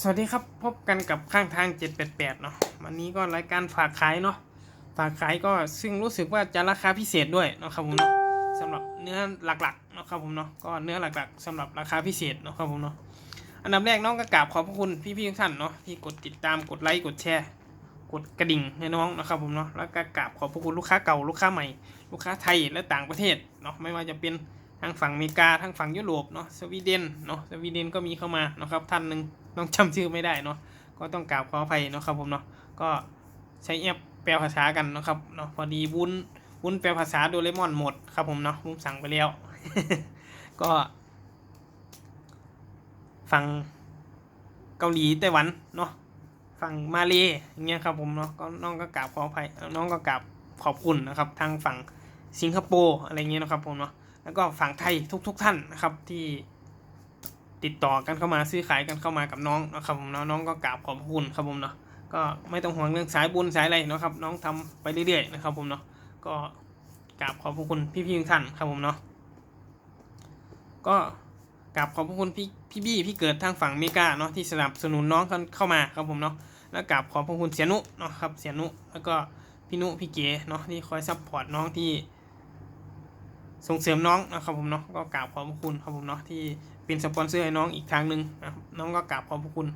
สวัสดีครับพบกันกับข้างทาง 788 เนาะวันนี้ก็รายการฝากขายเนาะฝากขายก็ซึ่งรู้สึกว่าจะราคาพิเศษด้วยเนาะครับผมเนาะสำหรับเนื้อหลักๆเนาะครับผมเนาะก็เนื้อหลักๆสำหรับราคาพิเศษเนาะครับผมเนาะอันดับแรกน้องก็กราบขอบพระคุณพี่ๆทุกท่านเนาะที่กดติดตามกดไลค์กดแชร์ กดกระดิ่งให้น้องนะครับผมเนาะแล้วก็กราบขอบพระคุณลูกค้าเก่าลูกค้าใหม่ลูกค้าไทยและต่างประเทศเนาะไม่ว่าจะเป็นทางฝั่งอเมริกาทางฝั่งยุโรปเนาะสวีเดนเนาะสวีเดนก็มีเข้ามาเนาะครับท่านหนึ่ง น้องจำชื่อไม่ได้เนาะก็ต้องกราบขออภัยเนาะครับผมเนาะก็ใช้แอปแปลภาษากันนะครับเนาะพอดีวุ้นวุ้นแปลภาษาโดเรมอนหมดครับผมเนาะผมสั่งไปแล้ว ก็ฝั่งเกาหลีไต้หวันเนาะฝั่งมาเลอย่างเงี้ยครับผมเนาะก็น้องก็กราบขออภัยน้องก็กราบขอบคุณนะครับ ทางฝั่งสิงคโปร์อะไรเงี้ยนะครับผมเนาะแล้วก็ฝั่งไทยทุกๆทท่านนะครับที่ ติดต่อกันเข้ามาซื้อขายกันเข้ามากับน้องนะครับผมเนาะน้องก็กราบขอบคุณครับผมเนาะก็ไม่ต้องห่วงเรื่องสายบุญสายอะไรเนาะครับ น้องทำไปเรื่อยๆนะครับผมเนาะก็กราบขอบคุณพี่ๆทุกท่านครับผมเนาะก็กราบขอบคุณพี่พี่บี้พี่เกิดทางฝั่งเมริกาเนาะที่สนับสนุนน้องกันเข้ามาครับผมเนาะแล้วกราบขอบคุณเสียนุเนาะครับเสียนุแล้วก็พี่นุพี่เก๋เนาะที่คอยซัพพอร์ตน้องที่ส่งเสริมน้องนะครับผมเนาะก็กราบขอบคุณครับผมเนาะที่ เป็นสปอนเซอร์ให้น้องอีกทางหนึ่งนะครับน้องก็กราบขอบพระคุณ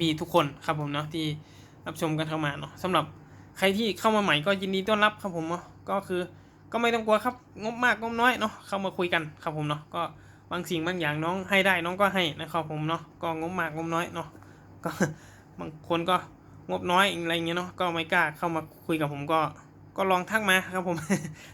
พี่ๆทุกคนครับผมเนาะที่รับชมกันเข้ามาเนาะสำหรับใครที่เข้ามาใหม่ก็ยินดีต้อนรับครับผมเนาะก็คือก็ไม่ต้องกลัวครับงบมากงบน้อยเนาะเข้ามาคุยกันครับผมเนาะก็บางสิ่งบางอย่างน้องให้ได้น้องก็ให้นะครับผมเนาะก็งบมากงบน้อยเนาะก็บางคนก็งบน้อยอะไรเงี้ยเนาะก็ไม่กล้าเข้ามาคุยกับผมก็ ก็ลองทักมาครับผม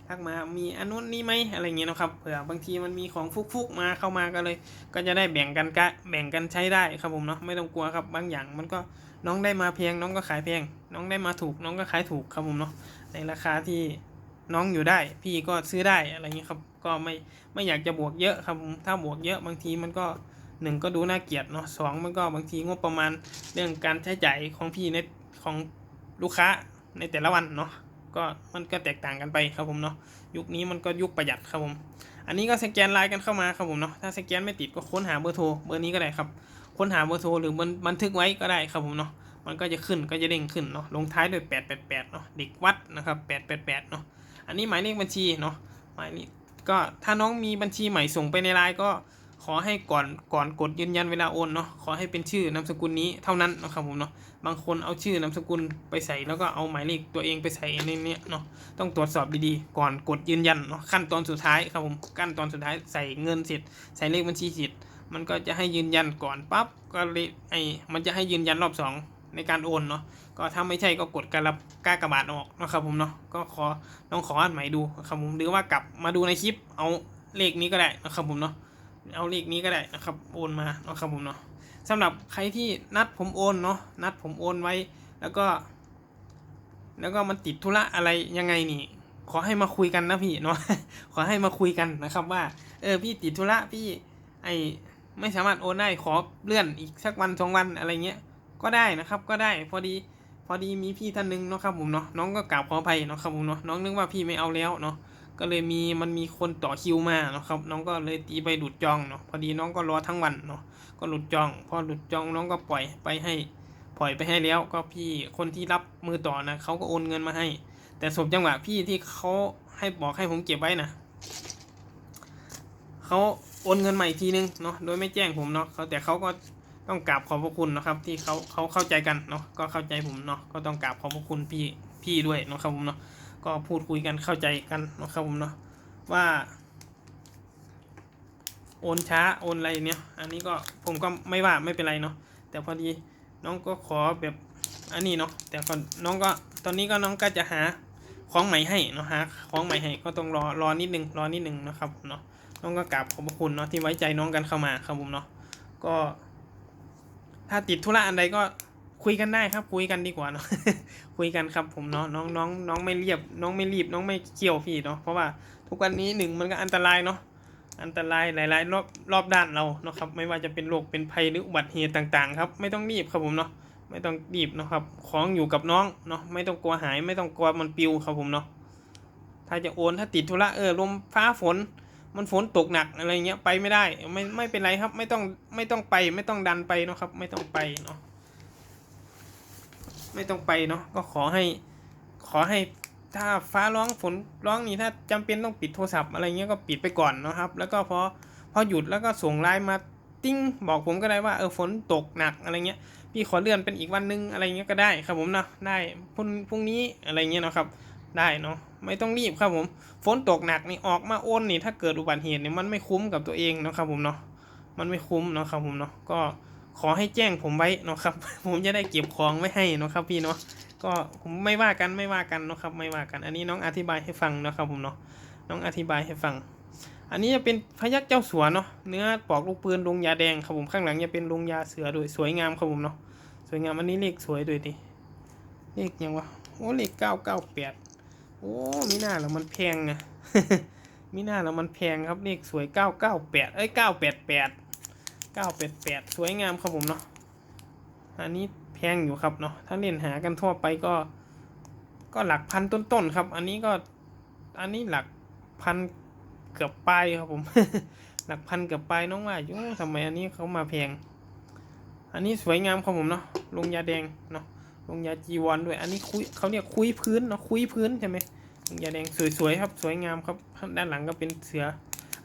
ทักมามีอันนู้นนี่ไหมอะไรเงี้ยนะครับเผื่อบางทีมันมีของฟุกๆมาเข้ามาก็เลย ก็จะได้แบ่งกันกะแบ่งกันใช้ได้ครับผมเนาะไม่ต้องกลัวครับบางอย่างมันก็น้องได้มาเพียงน้องก็ขายเพียง น้องได้มาถูกน้องก็ขายถูกครับผมเนาะในราคาที่น้องอยู่ได้ พี่ก็ซื้อได้อะไรเงี้ยครับก็ไม่ไม่อยากจะบวกเยอะครับผมถ้าบวกเยอะบางทีมันก็หนึ่งก็ดูน่าเกลียดเนาะสองมันก็บางทีงบประมาณเรื่องการใช้จ่ายของพี่ในของลูกค้าในแต่ละวันเนาะ ก็มันก็แตกต่างกันไปครับผมเนาะยุคนี้มันก็ยุคประหยัดครับผม อันนี้ก็สแกนไลน์กันเข้ามาครับผมเนาะถ้าสแกนไม่ติดก็ค้นหาเบอร์โทรเบอร์นี้ก็ได้ครับ ค้นหาเบอร์โทรหรือบันทึกไว้ก็ได้ครับผมเนาะมันก็จะขึ้นก็จะเด้งขึ้นเนาะลงท้ายด้วย 888เนาะเด็กวัดนะครับ888เนาะอันนี้หมายเลขบัญชีเนาะหมายนี้ก็ถ้าน้องมีบัญชีใหม่ส่งไปในไลน์ก็ ขอให้ก่อนก่อนกดยืนยันเวลาโอนเนาะขอให้เป็นชื่อนามสกุลนี้เท่านั้นนะครับผมเนาะบางคนเอาชื่อนามสกุลไปใส่แล้วก็เอาหมายเลขตัวเองไปใส่ในนี้เนาะต้องตรวจสอบดีๆ ก่อนกดยืนยันเนาะขั้นตอนสุดท้ายครับผมขั้นตอนสุดท้ายใส่เงินเสร็จใส่เลขบัญชีเสร็จมันก็จะให้ยืนยันก่อนปั๊บก็เลยไอมันจะให้ยืนยันรอบสองในการโอนเนาะก็ถ้าไม่ใช่ก็กดการรับก้ากระบาดออกนะครับผมเนาะก็ขอต้องขออ่านใหม่ดูครับผมหรือว่ากลับมาดูในคลิปเอาเลขนี้ก็ได้นะครับผมเนาะ เอาเลขนี้ก็ได้นะครับโอนมาเนาะครับผมเนาะสำหรับใครที่นัดผมโอนเนาะนัดผมโอนไว้แล้วก็ แล้วก็มันติดธุระอะไรยังไงนี่ ขอให้มาคุยกันนะพี่เนาะขอให้มาคุยกันนะครับว่า เออพี่ติดธุระพี่ไอไม่สามารถโอนได้ขอเลื่อนอีกสักวันสองวันอะไรเงี้ยก็ได้นะครับก็ได้พอดีพอดีมีพี่ท่านหนึงเนาะครับผมเนาะน้องก็กราบขออภัยเนาะครับผมเนาะน้องนึกว่าพี่ไม่เอาแล้วเนาะ ก็เลยมีมันมีคนต่อคิวมาเนาะครับ น้องก็เลยตีไปหลุดจองเนาะพอดีน้องก็รอทั้งวันเนาะก็หลุดจอง พอหลุดจองน้องก็ปล่อยไปให้ปล่อยไปให้แล้วก็พี่คนที่รับมือต่อนะเขาก็โอนเงินมาให้ แต่สมจังหวะพี่ที่เขาให้บอกให้ผมเก็บไว้นะเขาโอนเงินมาอีกทีนึงเนาะโดยไม่แจ้งผมเนาะเขาแต่เขาก็ต้องกราบขอบพระคุณนะครับ ที่เขาเขาเข้าใจกันเนาะก็เข้าใจผมเนาะก็ต้องกราบขอบพระคุณพี่พี่ด้วยเนาะครับผมเนาะ ก็พูดคุยกันเข้าใจกันนะครับผมเนาะว่า โอนช้าโอนอะไรเนี่ย อันนี้ก็ผมก็ไม่ว่าไม่เป็นไรเนาะแต่พอดีน้องก็ขอแบบอันนี้เนาะแต่ก่อนน้องก็ตอนนี้ก็น้องก็จะหาของใหม่ให้เนาะหาของใหม่ให้ก็ต้องรอรอนิดนึงรอนิดนึงนะครับผมเนาะน้องก็กราบขอบพระคุณเนาะที่ไว้ใจน้องกันเข้ามาครับผมเนาะก็ ถ้าติดธุระอันใดก็ คุยกันได้ครับ คุยกันดีกว่าเนาะคุยกันครับผมเนาะน้องน้องน้องไม่เรียบ น้องไม่รีบ น้องไม่เกี่ยวพี่เนาะเพราะว่าทุกวันนี้หนึ่งมันก็อันตรายเนาะอันตรายหลาย ๆ รอบรอบด้านเราเนาะครับไม่ว่าจะเป็นโรคเป็นภัยหรืออุบัติเหตุต่าง ๆ ครับ ไม่ต้องรีบครับผมเนาะไม่ต้องรีบเนาะครับ ของอยู่กับน้องเนาะไม่ต้องกลัวหาย ไม่ต้องกลัวมันปิวครับผมเนาะถ้าจะโอนถ้าติดธุระเออลมฟ้าฝนมันฝนตกหนักอะไรเงี้ยไปไม่ได้ไม่ไม่เป็นไรครับ ไม่ต้องไม่ต้องไปไม่ต้องดันไปเนาะครับ ไม่ต้องไปเนาะ ไม่ต้องไปเนาะก็ขอให้ ขอให้ถ้าฟ้าร้องฝนร้องนี่ถ้าจำเป็นต้องปิดโทรศัพท์อะไรเงี้ยก็ปิดไปก่อนนะครับ แล้วก็พอพอหยุดแล้วก็ส่งไลน์มาติ้งบอกผมก็ได้ว่าเออฝนตกหนักอะไรเงี้ยพี่ขอเลื่อนเป็นอีกวันนึงอะไรเงี้ยก็ได้ครับผมเนาะได้พรุ่งพรุ่งนี้อะไรเงี้ยเนาะครับ ได้เนาะไม่ต้องรีบครับผมฝนตกหนักนี่ออกมาโอนนี่ถ้าเกิดอุบัติเหตุเนี่ยมันไม่คุ้มกับตัวเองนะครับผมเนาะมันไม่คุ้มเนาะครับผมเนาะก็ ขอให้แจ้งผมไว้เนาะครับ ผมจะได้เก็บของไว้ให้เนาะครับพี่เนาะก็ผมไม่ว่ากันไม่ว่ากันเนาะครับไม่ว่ากัน อันนี้น้องอธิบายให้ฟังเนาะครับผมเนาะน้องอธิบายให้ฟัง อันนี้จะเป็นพยักเจ้าสัวเนาะเนื้อปอกลูกปืนลงยาแดงครับผมข้างหลังจะเป็นลงยาเสือโดยสวยงามครับผมเนาะสวยงามอันนี้เลขสวยด้วยดิเลขยังวะโอ้เลขเก้าเก้าแปดโอ้มีหน้าแล้วมันแพงนะมีหน้าแล้วมันแพงครับเลขสวยเก้าเก้าแปดเอ้ยเก้าแปดแปด เก้าแปดแปดสวยงามครับผมเนาะอันนี้แพงอยู่ครับเนาะถ้าเล่นหากันทั่วไปก็ ก็หลักพันต้นๆครับ อันนี้ก็อันนี้หลักพันเกือบปลายครับผม หลักพันเกือบปลายน้องว่าอยู่ทำไมอันนี้เขามาแพง อันนี้สวยงามครับผมเนาะลงยาแดงเนาะลงยาจีวรด้วย อันนี้คุยเขาเรียกคุยพื้นเนาะคุยพื้นใช่ไหมลงยาแดงสวยๆครับ สวยงามครับด้านหลังก็เป็นเสือ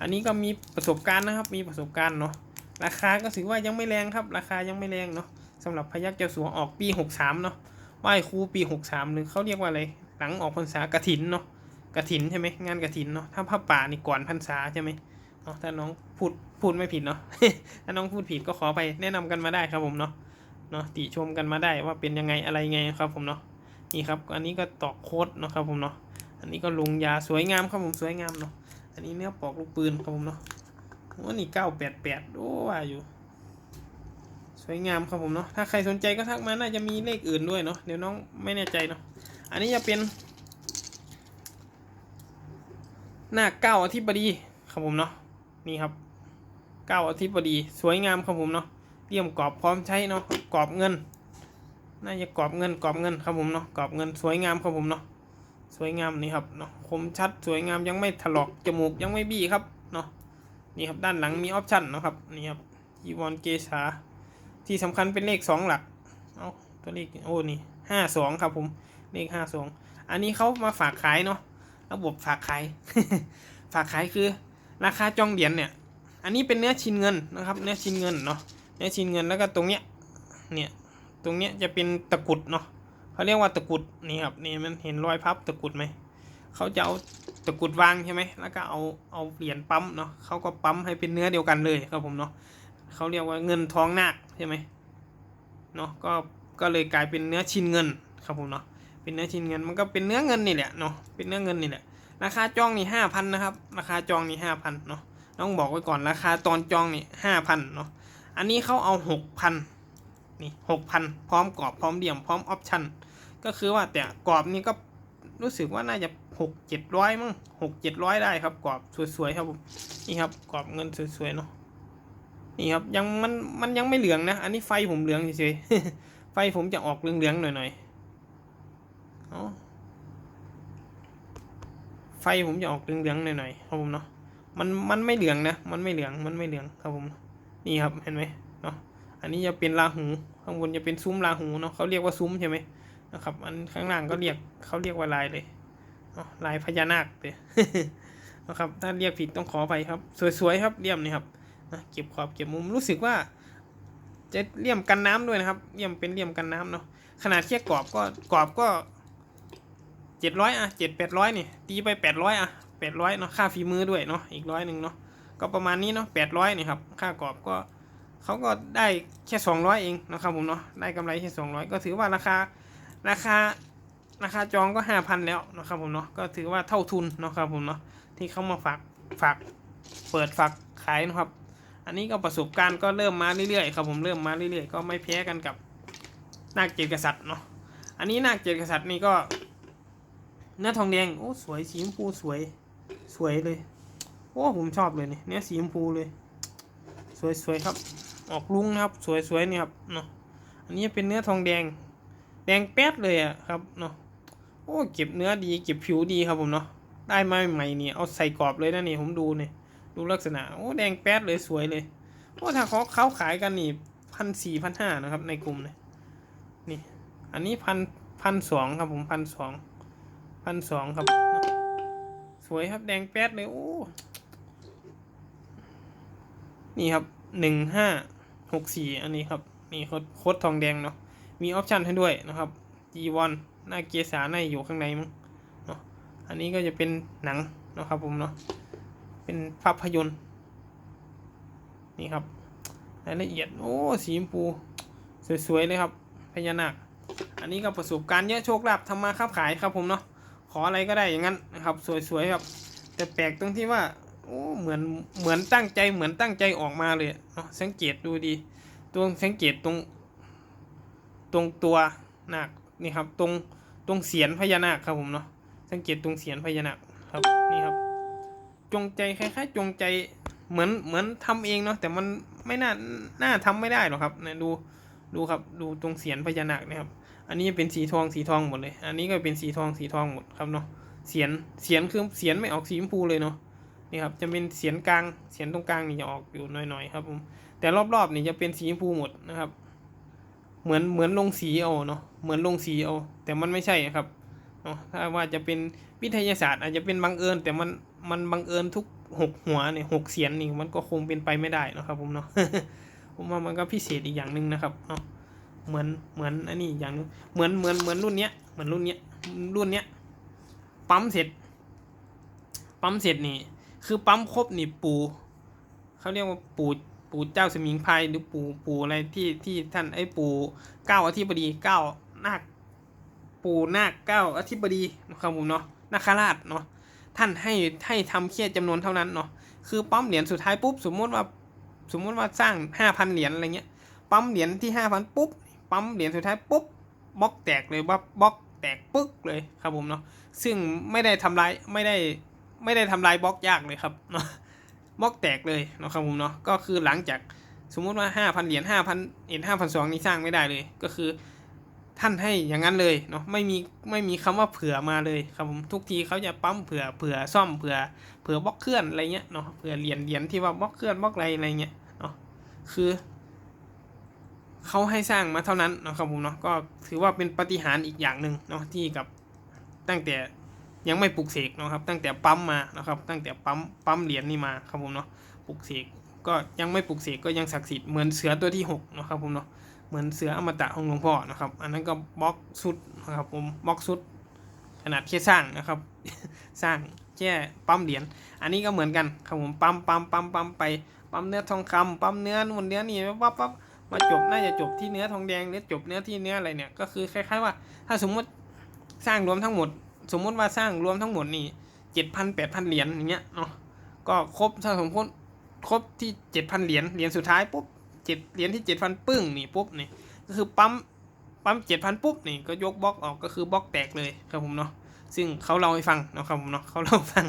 อันนี้ก็มีประสบการณ์นะครับ มีประสบการณ์เนาะ ราคาก็ถือว่ายังไม่แรงครับ ราคายังไม่แรงเนาะสำหรับพยักเจ้าสัวออกปี 63 เนาะไหว้ครูปี 63หรือเขาเรียกว่าอะไรหลังออกพรรษากระถินเนาะกระถินใช่ไหมงานกระถินเนาะถ้าผ้าป่านี่ก่อนพรรษาใช่ไหมเนาะถ้าน้องพูดพูดไม่ผิดเนาะถ้าน้องพูดผิดก็ขอไปแนะนำกันมาได้ครับผมเนาะเนาะติชมกันมาได้ว่าเป็นยังไงอะไรไงครับผมเนาะนี่ครับ อันนี้ก็ตอกโค้ดเนาะครับผมเนาะอันนี้ก็ลงยาสวยงามครับผมสวยงามเนาะอันนี้เนื้อปอกลูกปืนครับผมเนาะ โอ้นี่เก้าแปดแปดโอ้ว่าอยู่ สวยงามครับผมเนาะ ถ้าใครสนใจก็ทักมา น่าจะมีเลขอื่นด้วยเนาะ เดี๋ยวน้องไม่แน่ใจเนาะ อันนี้จะเป็น หน้าเก้าอธิบดีครับผมเนาะ นี่ครับ เก้าอธิบดี สวยงามครับผมเนาะเตรียมกรอบพร้อมใช้เนาะ กรอบเงิน น่าจะกรอบเงิน กรอบเงินครับผมเนาะ กรอบเงิน สวยงามครับผมเนาะ สวยงามนี่ครับเนาะ คมชัด สวยงาม ยังไม่ถลอก จมูกยังไม่บี้ครับเนาะ นี่ครับด้านหลังมีออปชันนะครับนี่ครับอีวอนเกษาที่สำคัญเป็นเลขสองหลักเอาตัวเลขโอ้นี่ห้าสองครับผมเลขห้าสองอันนี้เขามาฝากขายเนาะระบบฝากขาย ฝากขายคือราคาจองเหรียญเนี่ย อันนี้เป็นเนื้อชิ้นเงินนะครับ เนื้อชิ้นเงินเนาะเนี่ยชิ้นเงินแล้วก็ตรงเนี้ยเนี่ยตรงเนี้ยจะเป็นตะกุดเนาะเขาเรียกว่าตะกุดนี่ครับนี่มันเห็นรอยพับตะกุดไหม เขาจะเอาตะกุดวางใช่ไหมแล้วก็เอาเอาเหรียญปั๊มเนาะเขาก็ปั๊มให้เป็นเนื้อเดียวกันเลยครับผมเนาะเขาเรียกว่าเงินทองนาคใช่ไหมเนาะก็ก็เลยกลายเป็นเนื้อชิ้นเงินครับผมเนาะเป็นเนื้อชิ้นเงินมันก็เป็นเนื้อเงินนี่แหละเนาะเป็นเนื้อเงินนี่แหละราคาจองนี่ห้าพันนะครับ ราคาจองนี่ห้าพันเนาะต้องบอกไว้ก่อนราคาตอนจองนี่ห้าพันเนาะอันนี้เขาเอาหกพันนี่หกพันพร้อมกรอบพร้อมเดี่ยมพร้อมออปชั่นก็คือว่าแต่กรอบนี้ก็รู้สึกว่าน่าจะ หกเจ็ดร้อยมั้งหกเจ็ดร้อยได้ครับกรอบสวยๆครับผมนี่ครับกรอบเงินสวยๆเนาะนี่ครับยังมันมันยังไม่เหลืองนะ อันนี้ไฟผมเหลืองเฉยๆไฟผมจะออกเหลืองๆหน่อยๆอ๋อไฟผมจะออกเหลืองๆหน่อยๆครับผมเนาะมันมันไม่เหลืองนะ มันไม่เหลืองมันไม่เหลืองครับผมนี่ครับเห็นไหมเนาะอันนี้จะเป็นราหูข้างบนจะเป็นซุ้มราหูเนาะเขาเรียกว่าซุ้มใช่ไหมนะครับอันข้างล่างก็เรียกเขาเรียกว่าลายเลย ลายพญานาคเลยนะครับถ้าเรียกผิดต้องขอไปครับ สวยๆครับเลี่ยมนี่ครับเก็บขอบเก็บมุมรู้สึกว่า จะเลี่ยมกันน้ำด้วยนะครับเลี่ยมเป็นเลี่ยมกันน้ำเนาะขนาดแค่กรอบก็กรอบก็เจ็ดร้อยอะเจ็ดแปดร้อยนี่ตีไปแปดร้อยอะแปดร้อยเนาะค่าฝีมือด้วยเนาะอีกร้อยหนึ่งเนาะก็ประมาณนี้เนาะแปดร้อยนี่ครับค่ากรอบก็เขาก็ได้แค่สองร้อยเองนะครับผมเนาะได้กำไรแค่สองร้อยก็ถือว่าราคาราคา ราคาจองก็ห้าพันแล้วนะครับผมเนาะก็ถือว่าเท่าทุนนะครับผมเนาะที่เขามาฝากฝากเปิดฝากขายนะครับ อันนี้ก็ประสบการณ์ก็เริ่มมาเรื่อยๆครับผมเริ่มมาเรื่อยๆ ก็ไม่แพ้กันกับนาคเจ็ดกษัตริย์เนาะอันนี้นาคเจ็ดกษัตริย์นี่ก็เนื้อทองแดงโอ้สวยสีชมพูสวยสวยเลยโอ้ผมชอบเลยนี่เนื้อสีชมพูเลย สวยๆครับ ออกลุงนะครับ สวยๆนี่ครับเนาะอันนี้เป็นเนื้อทองแดง แดงแป๊ดเลยอะครับเนาะ โอ้เก็บเนื้อดีเก็บผิวดีครับผมเนาะได้มาใหม่ๆนี่เอาใส่กรอบเลยนะนี่ผมดูเนี่ยดูลักษณะโอ้แดงแป๊ดเลยสวยเลยโอ้ถ้าเขาเขาขายกันนี่พันสี่พันห้านะครับ ในกลุ่มเนี่ยนี่ อันนี้พันพันสองครับผมพันสองพันสองครับ สวยครับแดงแป๊ดเลยโอ้นี่ครับหนึ่งห้าหกสี่อันนี้ครับนี่โคดทองแดงเนาะมีออปชันให้ด้วยนะครับ G1 หน้าเกียร์สาในอยู่ข้างในมั้งเนาะอันนี้ก็จะเป็นหนังเนาะครับผมเนาะเป็นภาพยนตร์นี่ครับรายละเอียดโอ้สีชมพูสวยๆเลยครับพญานาคอันนี้ก็ประสบการณ์เยอะโชคลาภทำมาค้าขายครับผมเนาะขออะไรก็ได้อย่างนั้นนะครับสวยๆครับ แต่แปลกตรงที่ว่าโอ้เหมือนเหมือนตั้งใจเหมือนตั้งใจออกมาเลยเนาะสังเกตดูดีตรงสังเกตตรงตรงตัวนาค นี่ครับตรงตรงเสียนพญานาคครับผมเนาะสังเกตตรงเสียนพญานาคครับนี่ครับ จงใจคล้ายๆจงใจเหมือนเหมือนทำเองเนาะแต่มันไม่น่าน่าทำไม่ได้หรอกครับเนี่ยดูดูครับดูตรงเสียนพญานาคนะครับ อันนี้เป็นสีทองสีทองหมดเลย อันนี้ก็เป็นสีทองสีทองหมดครับเนาะเสียนเสียนคือเสียนไม่ออกสีชมพูเลยเนาะนี่ครับจะเป็นเสียนกลางเสียนตรงกลางนี่จะออกอยู่หน่อยๆครับผมแต่รอบๆนี่จะเป็นสีชมพูหมดนะครับ เหมือนเหมือนลงสีเอาเนาะ เหมือนลงสีเอา แต่มันไม่ใช่ครับเนาะถ้าว่าจะเป็นวิทยาศาสตร์อาจจะเป็นบังเอิญ แต่มันมันบังเอิญทุกหกหัวเนี่ยหกเสียนนี่มันก็คงเป็นไปไม่ได้นะครับผมเนาะผมว่ามันก็พิเศษอีกอย่างหนึ่งนะครับเนาะเหมือนเหมือนอันนี้อย่างหนึงเหมือนเหมือนเหมือนรุ่นเนี้ยเหมือนรุ่นเนี้ยรุ่นเนี้ยปั๊มเสร็จ ปั๊มเสร็จนี่คือปั๊มครบนี่ปูเขาเรียกว่าปูปูเจ้าสมิงพรายหรือปูปูอะไรที่ที่ท่านไอ้ปูเก้าอธิบดีเก้า นาคปูนาคเก้าอธิบดีนะครับผมเนาะนาคราชเนาะท่านให้ให้ทำแค่จำนวนเท่านั้นเนาะคือปั๊มเหรียญสุดท้ายปุ๊บสมมติว่าสมมติว่าสร้างห้าพันเหรียญอะไรเงี้ยปั๊มเหรียญที่ห้าพันปุ๊บปั๊มเหรียญสุดท้ายปุ๊บบล็อกแตกเลยว่าบล็อกแตกปึ๊กเลยครับผมเนาะซึ่งไม่ได้ทำลายไม่ได้ไม่ได้ทำลายบล็อกยากเลยครับเนาะบล็อกแตกเลยเนาะครับผมเนาะก็คือหลังจากสมมุติว่าห้าพันเหรียญห้าพันเอ็ดห้าพันสองนี่สร้างไม่ได้เลย ก็คือ ท่านให้อย่างนั้นเลยเนาะไม่มีไม่มีคำว่าเผื่อมาเลยครับผมทุกทีเขาจะปั๊มเผื่อเผื่อซ่อมเผื่อเผื่อบล็อกเคลื่อนอะไรเงี้ยเนาะเผื่อเหรียญเหรียญที่ว่าบล็อกเคลื่อนบล็อกอะไรอะไรเงี้ยเนาะคือเขาให้สร้างมาเท่านั้นเนาะครับผมเนาะก็ถือว่าเป็นปฏิหารอีกอย่างหนึ่งเนาะที่กับตั้งแต่ยังไม่ปลุกเสกเนาะครับ ตั้งแต่ปั๊มมานะครับ ตั้งแต่ปั๊มปั๊มเหรียญนี่มาครับผมเนาะปลุกเสกก็ยังไม่ปลุกเสกก็ยังศักดิ์สิทธิ์เหมือนเสือตัวที่หกเนาะครับผมเนาะ เหมือนเสืออมตะของหลวงพ่อนะครับ อันนั้นก็บล็อกสุดนะครับผมบล็อกสุด ขนาดแค่สร้างนะครับ สร้างแค่ปั๊มเหรียญอันนี้ก็เหมือนกันครับผมปั๊มปั๊มปั๊มปั๊มไปปั๊มเนื้อทองคำปั๊มเนื้อนู่นเนื้อนี่ปั๊บปั๊บมาจบน่าจะจบที่เนื้อทองแดงหรือจบเนื้อที่เนื้ออะไรเนี่ยก็คือคล้ายๆว่า ถ้าสมมติสร้างรวมทั้งหมด สมมุติว่าสร้างรวมทั้งหมดนี่เจ็ดพันแปดพันเหรียญอย่างเงี้ยเนาะก็ครบถ้าสมมติครบที่เจ็ดพันเหรียญเหรียญสุดท้ายปุ๊บ เจ็ดเหรียญที่เจ็ดพันปึ้งนี่ปุ๊บนี่ก็คือปั๊มปั๊มเจ็ดพันปุ๊บนี่ก็ยกบล็อกออกก็คือบล็อกแตกเลยครับผมเนาะซึ่งเขาเล่าให้ฟังเนาะครับผมเนาะเขาเล่าฟัง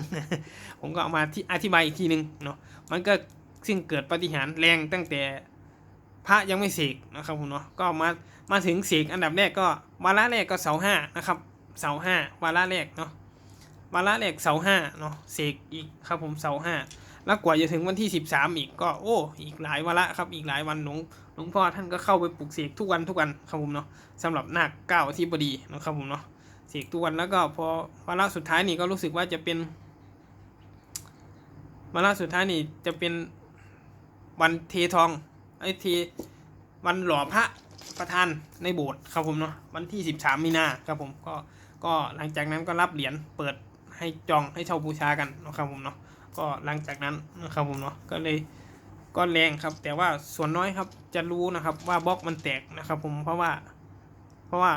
ผมก็เอามาที่อธิบายอีกทีหนึ่งเนาะมันก็ซึ่งเกิดปฏิหารแรงตั้งแต่พระยังไม่เสกนะครับผมเนาะก็มามาถึงเสกอันดับแรกก็วาระแรกก็เสาห้านะครับเสาห้าวาระแรกเนาะวาระแรกเสาห้าเนาะเสกอีกครับผมเสาห้า แล้วกว่าจะถึงวันที่ 13 อีกก็โอ้ อีกหลายวาระครับ อีกหลายวันหลวงหลวงพ่อท่านก็เข้าไปปลุกเสกทุกวันทุกวันครับผมเนาะสำหรับนาคเก้าอธิบดีนะครับผมเนาะเสกทุกวันแล้วก็พอวาระสุดท้ายนี่ก็รู้สึกว่าจะเป็นวาระสุดท้ายนี่จะเป็นวันเททองไอ้เทวันหล่อพระประธานในโบสถ์ครับผมเนาะวันที่ 13 มีนาครับผมก็ก็หลังจากนั้นก็รับเหรียญเปิดให้จองให้เช่าบูชากันนะครับผมเนาะ ก็หลังจากนั้นนะครับผมเนาะก็เลยก็แรงครับ แต่ว่าส่วนน้อยครับจะรู้นะครับว่าบล็อกมันแตกนะครับผมเพราะว่า เพราะว่า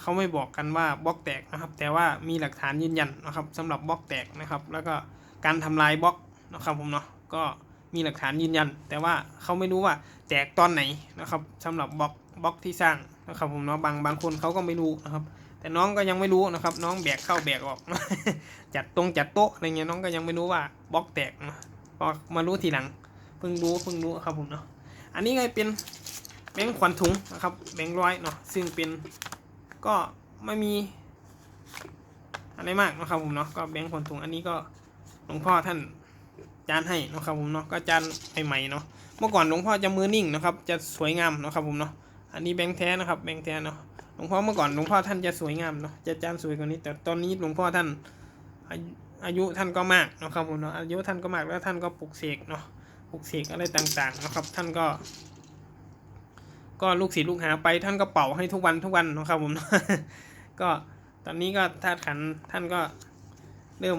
เขาไม่บอกกันว่าบล็อกแตกนะครับ แต่ว่ามีหลักฐานยืนยันนะครับสำหรับบล็อกแตกนะครับ แล้วก็การทำลายบล็อกนะครับผมเนาะก็มีหลักฐานยืนยัน แต่ว่าเขาไม่รู้ว่าแตกตอนไหนนะครับสำหรับบล็อกบล็อกที่สร้างนะครับผมเนาะบางบางคนเขาก็ไม่รู้นะครับ แต่น้องก็ยังไม่รู้นะครับ น้องแบกเข้าแบกออก จัดตรงจัดโต๊ะอะไรเงี้ยน้องก็ยังไม่รู้ว่าบล็อกแตกนะพอมารู้ทีหลังเพิ่งรู้เพิ่งรู้ครับผมเนาะอันนี้ก็เป็นแบงค์ขวัญถุงนะครับแบงค์ร้อยเนาะซึ่งเป็นก็ไม่มีอะไรมากนะครับผมเนาะก็แบงค์ขวัญถุงอันนี้ก็หลวงพ่อท่านจานให้นะครับผมเนาะก็จานใหม่ๆเนาะเมื่อก่อนหลวงพ่อจะมือนิ่งนะครับ จะสวยงามนะครับผมเนาะอันนี้แบงค์แท้นะครับแบงค์แท้เนาะ ลวงพ่อเมื่อก่อนหลวงพ่อท่านจะสวยงามเนาะจะจานสวยกว่านี้ แต่ตอนนี้หลวงพ่อท่านอายุอายุท่านก็มากนะครับผมเนาะอายุท่านก็มากแล้วท่านก็ปลุกเสกเนาะปลุกเสกอะไรต่างๆนะครับ ท่านก็ ก็ลูกศิษย์ลูกหาไป ท่านก็เป่าให้ทุกวันทุกวันนะครับผมก็ตอนนี้ก็ธาตุขันท่านก็เริ่ม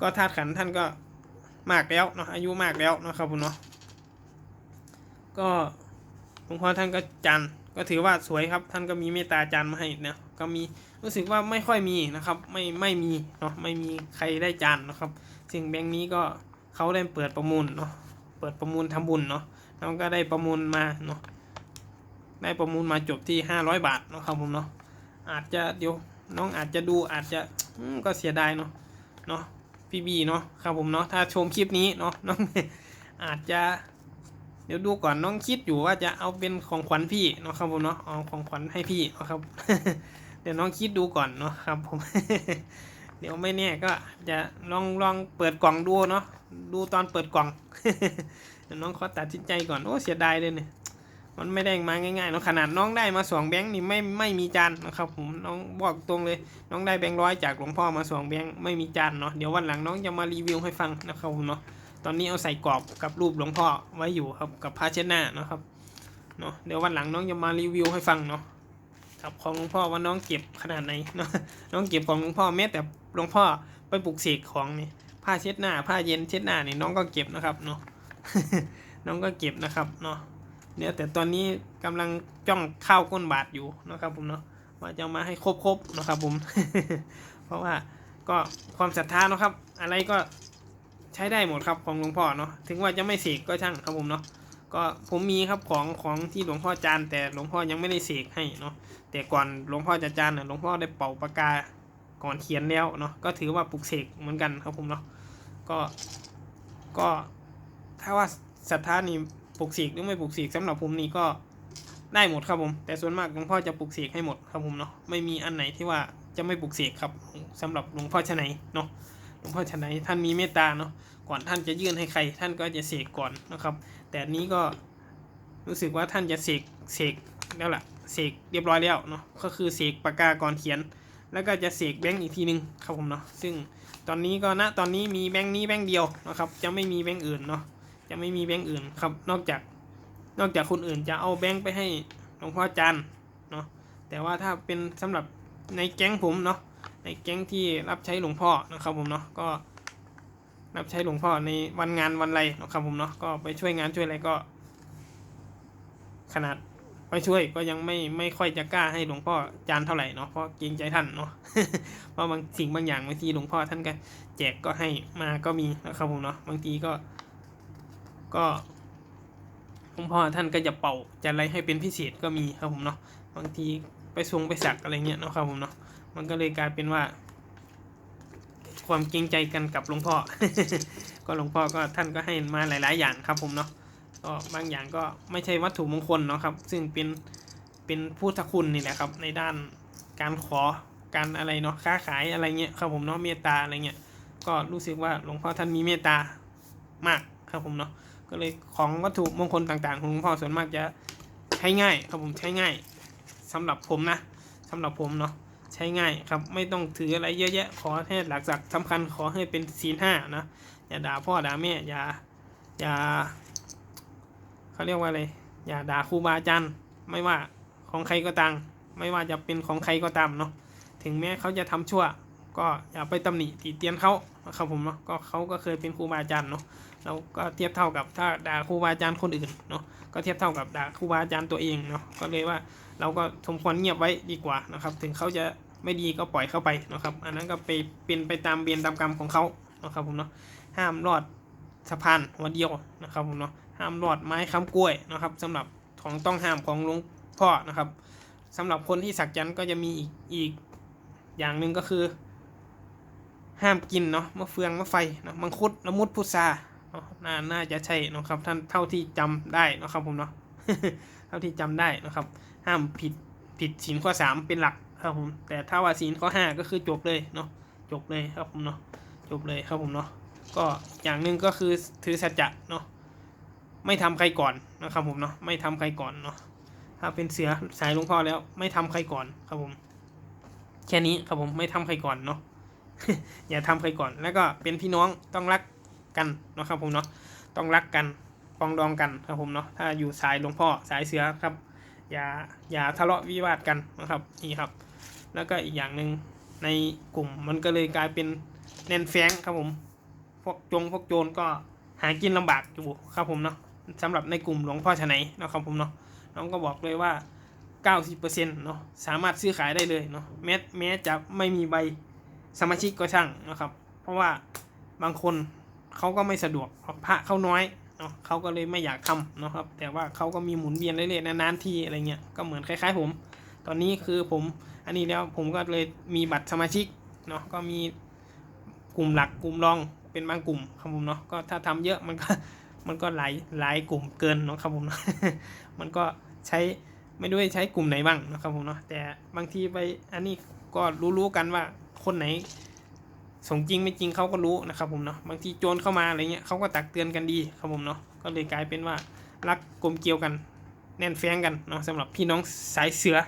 ก็ธาตุขันท่านก็มากแล้วเนาะอายุมากแล้วนะครับผมเนาะก็หลวงพ่อท่านก็จันทร์ ก็ถือว่าสวยครับ ท่านก็มีเมตตาจันทร์มาให้นะก็มีรู้สึกว่าไม่ค่อยมีนะครับ ไม่ไม่มีเนาะไม่มีใครได้จันนะครับ ซึ่งแบงค์นี้ก็เขาได้เปิดประมูลเนาะเปิดประมูลทำบุญเนาะน้องก็ได้ประมูลมาเนาะได้ประมูลมาจบที่ 500 บาทนะครับผมเนาะอาจจะเดี๋ยวน้องอาจจะดูอาจจะก็เสียดายเนาะเนาะพี่บีเนาะครับผมเนาะถ้าชมคลิปนี้เนาะน้องอาจจะ ดี๋ยวดูก่อนน้องคิดอยู่ว่าจะเอาเป็นของขวัญพี่เนาะครับผมเนาะเอาของขวัญให้พี่เนาะครับ เดี๋ยวน้องคิดดูก่อนเนาะครับผม เดี๋ยวไม่แน่ก็จะลองลองเปิดกล่องดูเนาะดูตอนเปิดกล่องเดี๋ยวน้องขอตัดสินใจก่อนโอ้เสียดายเลยเนี่ยมันไม่ได้มาง่ายๆเนาะขนาดน้องได้มาสองแบงค์นี่ไม่ไม่มีจานนะครับผมน้องบอกตรงเลย น้องได้แบงค์ร้อยจากหลวงพ่อมาสองแบงค์ไม่มีจานเนาะเดี๋ยววันหลังน้องจะมารีวิวให้ฟังนะครับผมเนาะ ตอนนี้เอาใส่กรอบกับรูปหลวงพ่อไว้อยู่ครับกับผ้าเช็ดหน้านะครับเนาะเดี๋ยววันหลังน้องจะมารีวิวให้ฟังเนาะครับของหลวงพ่อว่าน้องเก็บขนาดไหนเนาะน้องเก็บของหลวงพ่อแม้แต่หลวงพ่อไปปลุกเสกของนี่ผ้าเช็ดหน้า ผ้าเย็นเช็ดหน้านี่น้องก็เก็บนะครับเนาะน้องก็เก็บนะครับเนาะเนี่ยแต่ตอนนี้กำลังจ้องข้าวก้นบาทอยู่นะครับผมเนาะว่าจะมาให้ครบๆนะครับผม เพราะว่าก็ความศรัทธาเนาะครับ อะไรก็ ใช้ได้หมดครับของหลวงพ่อเนาะถึงว่าจะไม่เสกก็ช่างครับผมเนาะก็ผมมีครับของของที่หลวงพ่อจานแต่หลวงพ่อยังไม่ได้เสกให้เนาะแต่ก่อนหลวงพ่อจะจานน่ะหลวงพ่อได้เป่าปากกาก่อนเขียนแล้วเนาะก็ถือว่าปลุกเสกเหมือนกันครับผมเนาะก็ก็ถ้าว่าศรัทธานี่ปลูกเสกหรือไม่ปลูกเสกสำหรับผมนี่ก็ได้หมดครับผม แต่ส่วนมากหลวงพ่อจะปลูกเสกให้หมดครับผมเนาะไม่มีอันไหนที่ว่าจะไม่ปลูกเสกครับสำหรับหลวงพ่อชะไหนเนาะ หลวงพ่อชะไหนท่านมีเมตตาเนาะก่อนท่านจะยื่นให้ใคร ท่านก็จะเสกก่อนนะครับ แต่นี้ก็รู้สึกว่าท่านจะเสกเสกแล้วล่ะเสกเรียบร้อยแล้วเนาะก็คือเสกปากกาก่อนเขียน แล้วก็จะเสกแบงค์อีกทีนึงครับผมเนาะซึ่งตอนนี้ก็ณตอนนี้มีแบงค์นี้แบงค์เดียวนะครับ จะไม่มีแบงค์อื่นเนาะจะไม่มีแบงก์อื่นครับ นอกจากนอกจากคนอื่นจะเอาแบงก์ไปให้หลวงพ่อจันเนาะแต่ว่าถ้าเป็นสำหรับในแก๊งผมเนาะ ในแก๊งที่รับใช้หลวงพ่อนะครับผมเนาะก็รับใช้หลวงพ่อในวันงานวันอะไรนะครับผมเนาะก็ไปช่วยงานช่วยอะไรก็ ขนาดไปช่วยก็ยังไม่ไม่ค่อยจะกล้าให้หลวงพ่อจานเท่าไหร่เนาะเพราะเกรงใจท่านเนาะเพราะบางสิ่งบางอย่างบางทีหลวงพ่อท่านก็แจกก็ให้มาก็มีนะครับผมเนาะบางทีก็ ก็หลวงพ่อท่านก็จะเป่าจะอะไรให้เป็นพิเศษก็มีครับผมเนาะบางทีไปทรงไปสักอะไรเงี้ยนะครับผมเนาะ มันก็เลยกลายเป็นว่า ความเกรงใจกันกับหลวงพ่อ ก็หลวงพ่อก็ท่านก็ให้มาหลาย ๆ อย่างครับผมเนาะก็บางอย่างก็ไม่ใช่วัตถุมงคลเนาะครับ ซึ่งเป็นเป็นพุทธคุณนี่แหละครับ ในด้านการขอการอะไรเนาะค้าขายอะไรเงี้ยครับผมเนาะเมตตาอะไรเงี้ยก็รู้สึกว่าหลวงพ่อท่านมีเมตตามากครับผมเนาะก็เลยของวัตถุมงคลต่างๆ ของหลวงพ่อส่วนมากจะใช้ง่ายครับผมใช้ง่ายสำหรับผมนะสำหรับผมเนาะ ใช้ง่ายครับไม่ต้องถืออะไรเยอะแยะ ขอให้หลักสักสำคัญขอให้เป็นศีลห้านะอย่าด่าพ่อด่าแม่อย่าอย่าเขาเรียกว่าอะไรอย่าด่าครูบาอาจารย์ไม่ว่าของใครก็ตามไม่ว่าจะเป็นของใครก็ตามเนาะถึงแม้เขาจะทำชั่ว ก็อย่าไปตำหนิติเตียนเขาครับผมเนาะก็เขาก็เคยเป็นครูบาอาจารย์เนาะเราก็เทียบเท่ากับถ้าด่าครูบาอาจารย์คนอื่นเนาะ ก็เทียบเท่ากับด่าครูบาอาจารย์ตัวเองเนาะก็เลยว่าเราก็สมควรเงียบไว้ดีกว่านะครับ ถึงเขาจะไม่ดีก็ปล่อยเข้าไปนะครับ อันนั้นก็ไปเป็นไปตามเบียนตามกรรมของเขานะครับผมเนาะห้ามรอดสะพานหัวเดียวนะครับผมเนาะห้ามรอดไม้ค้ำกล้วยนะครับสำหรับของต้องห้ามของหลวงพ่อนะครับสำหรับคนที่สักยันต์ก็จะมีอีกอีกอย่างหนึ่งก็คือ ห้ามกินเนาะมะเฟืองมะไฟเนาะมังคุดละมุดพุทรา น,น่าน่าจะใช่นะครับท่านเท่าที่จำได้นะครับผมเนาะเท่าที่จำได้นะครับ ห้ามผิดผิดศีลข้อสามเป็นหลักครับผมแต่ถ้าว่าศีลข้อห้าก็คือจบเลยเนาะจบเลยครับผมเนาะจบเลยครับผมเนาะก็อย่างหนึ่งก็คือถือสัจจะเนาะไม่ทำใครก่อนนะครับผมเนาะไม่ทำใครก่อนเนาะถ้าเป็นเสือสายหลวงพ่อแล้วไม่ทำใครก่อนครับผม แค่นี้ครับผมไม่ทำใครก่อนเนาะอย่าทำใครก่อนแล้วก็เป็นพี่น้องต้องรัก กันนะครับผมเนาะต้องรักกันปองดองกันครับผมเนาะถ้าอยู่สายหลวงพ่อสายเสือครับ อย่าอย่าทะเลาะวิวาทกันนะครับนี่ครับ แล้วก็อีกอย่างหนึ่งในกลุ่มมันก็เลยกลายเป็นแน่นแฟงครับผมพวกจงพวกโจรก็หากินลำบากอยู่ครับผมเนาะสำหรับในกลุ่มหลวงพ่อชะไหนนะครับผมเนาะน้องก็บอกเลยว่า 90%เนาะสามารถซื้อขายได้เลยเนาะแม้แม้จะไม่มีใบสมาชิกก็ช่างนะครับ เพราะว่าบางคน เขาก็ไม่สะดวกเพราะพระเขาน้อยเนาะเขาก็เลยไม่อยากทำเนาะครับ แต่ว่าเขาก็มีหมุนเวียนเรื่อยๆนานๆทีอะไรเงี้ยก็เหมือนคล้ายๆผม ตอนนี้คือผมอันนี้แล้วผมก็เลยมีบัตรสมาชิกเนาะก็มีกลุ่มหลักกลุ่มรองเป็นบางกลุ่มครับผมเนาะก็ถ้าทำเยอะมันก็มันก็หลายหลายกลุ่มเกินเนาะครับผมเนาะมันก็ใช้ไม่รู้จะใช้กลุ่มไหนบ้างนะครับผมเนาะแต่บางทีไปอันนี้ก็รู้ๆกันว่าคนไหน สงจริงไม่จริงเขาก็รู้นะครับผมเนาะบางทีโจรเข้ามาอะไรเงี้ยเขาก็ตักเตือนกันดีครับผมเนาะก็เลยกลายเป็นว่ารักกลมเกลียวกันแน่นแฟ้งกันเนาะสำหรับพี่น้องสายเสือ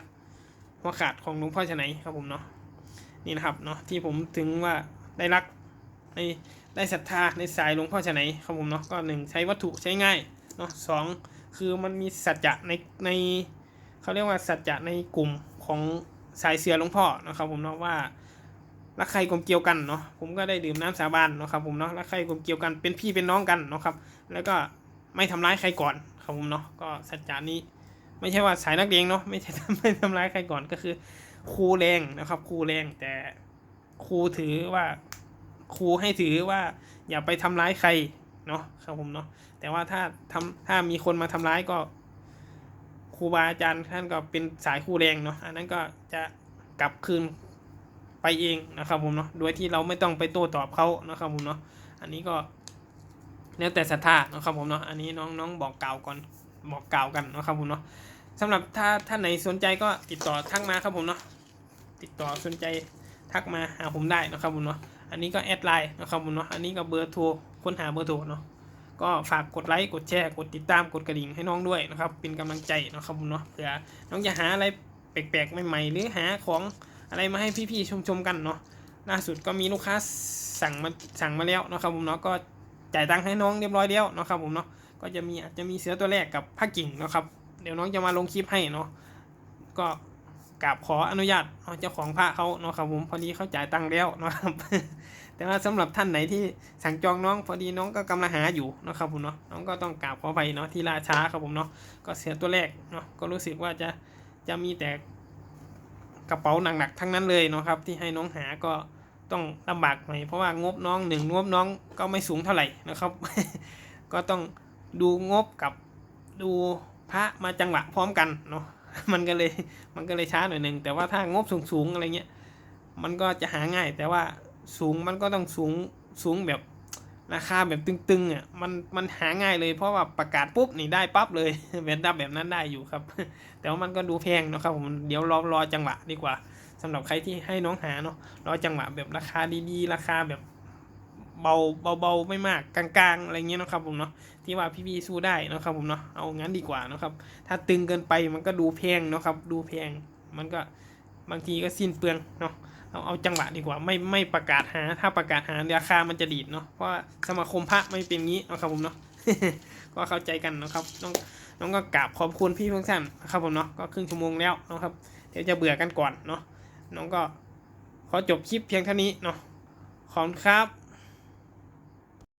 หัวขาดของหลวงพ่อชะไหนครับผมเนาะนี่นะครับเนาะที่ผมถึงว่าได้รักในได้ศรัทธาในสายหลวงพ่อชะไหนครับผมเนาะก็หนึ่งใช้วัตถุใช้ง่ายเนาะสองคือมันมีสัจจะในในเขาเรียกว่าสัจจะในกลุ่มของสายเสือหลวงพ่อนะครับผมเนาะว่า รักใครกลมเกลียวกันเนาะผมก็ได้ดื่มน้ำสาบานเนาะครับผมเนาะรักใครกลมเกลียวกันเป็นพี่เป็นน้องกันเนาะครับ แล้วก็ไม่ทำร้ายใครก่อนครับผมเนาะก็สัจจะนี้ ไม่ใช่ว่าสายนักเลงเนาะไม่ใช่ไม่ทำร้ายใครก่อนก็คือครูแรงนะครับครูแรงแต่ครูถือว่าครูให้ถือว่าอย่าไปทำร้ายใครเนาะครับผมเนาะแต่ว่าถ้าทำถ้ามีคนมาทำร้ายก็ครูบาอาจารย์ท่านก็เป็นสายครูแรงเนาะอันนั้นก็จะกลับคืน ไปเองนะครับผมเนาะ โดยที่เราไม่ต้องไปโต้ตอบเขานะครับผมเนาะ อันนี้ก็แล้วแต่ศรัทธานะครับผมเนาะ อันนี้น้องน้องบอกกล่าวก่อนบอกกล่าวกันนะครับผมเนาะสำหรับถ้าท่านไหนสนใจก็ติดต่อทักมาครับผมเนาะ ติดต่อสนใจทักมาหาผมได้นะครับผมเนาะ อันนี้ก็แอดไลน์นะครับผมเนาะ อันนี้ก็เบอร์โทรค้นหาเบอร์โทรเนาะก็ฝากกดไลค์กดแชร์กดติดตามกดกระดิ่งให้น้องด้วยนะครับ เป็นกำลังใจนะครับผมเนาะเผื่อน้องจะหาอะไรแปลกๆใหม่ๆหรือหาของ อะไรมาให้พี่ๆชมๆกันเนาะล่าสุดก็มีลูกค้าสั่งมาสั่งมาแล้วนะครับผมเนาะก็จ่ายตังค์ให้น้องเรียบร้อยแล้วนะครับผมเนาะก็จะมีอาจจะมีเสือตัวแรกกับผ้ากิ่งนะครับเดี๋ยวน้องจะมาลงคลิปให้เนาะก็กราบขออนุญาตเจ้าของพระเขาเนาะครับผมพอดีเขาจ่ายตังค์แล้วนะครับ แต่ว่าสำหรับท่านไหนที่สั่งจองน้องพอดีน้องก็กำลังหาอยู่นะครับผมเนาะน้องก็ต้องกราบขอไปเนาะที่ราช้าครับผมเนาะก็เสือตัวแรกเนาะก็รู้สึกว่าจะจะมีแต่ กระเป๋าหนักๆทั้งนั้นเลยเนาะครับ ที่ให้น้องหาก็ต้องลำบากหน่อยเพราะว่างบน้องหนึ่งงบน้องก็ไม่สูงเท่าไหร่นะครับ ก็ต้องดูงบกับดูพระมาจังหวะพร้อมกันเนาะมันก็เลยมันก็เลยช้าหน่อยหนึ่งแต่ว่าถ้างบสูงสูงๆอะไรเงี้ยมันก็จะหาง่าย แต่ว่าสูงมันก็ต้องสูงสูงแบบ ราคาแบบตึงๆอะมันมันหาง่ายเลยเพราะว่าประกาศปุ๊บนี่ได้ปั๊บเลยแบบดับแบบนั้นได้อยู่ครับ แต่ว่ามันก็ดูแพงนะครับผมเดี๋ยวรอรอจังหวะดีกว่าสำหรับใครที่ให้น้องหาเนาะรอจังหวะแบบราคาดีๆ ราคาแบบเบาเบาๆไม่มากกลางๆอะไรเงี้ยนะครับผมเนาะที่ว่าพี่ๆสู้ได้เนาะครับผมเนาะเอางั้นดีกว่านะครับถ้าตึงเกินไปมันก็ดูแพงนะครับดูแพงมันก็บางทีก็สิ้นเปลืองเนาะ เอาเอาจังหวะดีกว่าไม่ไม่ประกาศหา ถ้าประกาศหาราคามันจะดีดเนาะเพราะสมาคมพระไม่เป็นงี้เนาะครับผมเนาะก็เข้าใจกันนะครับน้องน้องก็กราบขอบคุณพี่ทุกท่านนะครับผมเนาะก็ครึ่งชั่วโมงแล้วนะครับเดี๋ยวจะเบื่อกันก่อนเนาะน้องก็ขอจบคลิปเพียงเท่านี้เนาะขอบคุณครับ